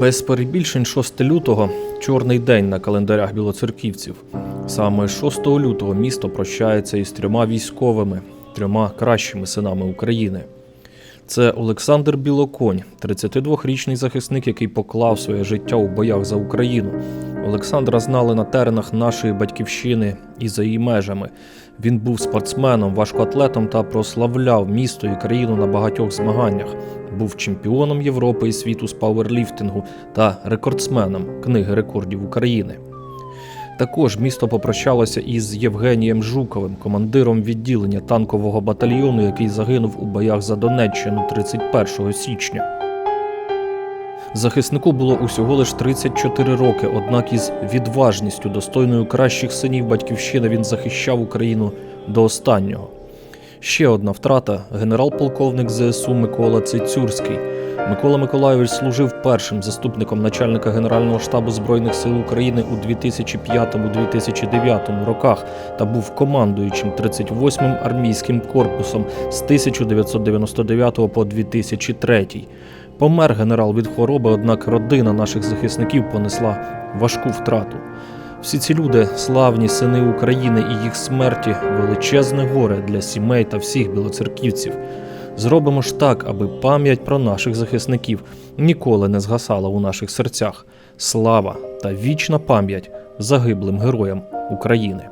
Без перебільшень 6 лютого чорний день на календарях білоцерківців. Саме 6 лютого місто прощається із трьома військовими, трьома кращими синами України. Це Олександр Білоконь, 32-річний захисник, який поклав своє життя у боях за Україну. Олександра знали на теренах нашої батьківщини і за її межами. Він був спортсменом, важкоатлетом та прославляв місто і країну на багатьох змаганнях. Був чемпіоном Європи і світу з пауерліфтингу та рекордсменом книги рекордів України. Також місто попрощалося із Євгенієм Жуковим, командиром відділення танкового батальйону, який загинув у боях за Донеччину 31 січня. Захиснику було усього лиш 34 роки, однак із відважністю, достойною кращих синів батьківщини, він захищав Україну до останнього. Ще одна втрата генерал-полковник ЗСУ Микола Цицюрський. Микола Миколайович служив першим заступником начальника Генерального штабу Збройних сил України у 2005-2009 роках та був командуючим 38-м армійським корпусом з 1999 по 2003. Помер генерал від хвороби, однак родина наших захисників понесла важку втрату. Всі ці люди, славні сини України і їх смерті, величезне горе для сімей та всіх білоцерківців. Зробимо ж так, аби пам'ять про наших захисників ніколи не згасала у наших серцях. Слава та вічна пам'ять загиблим героям України.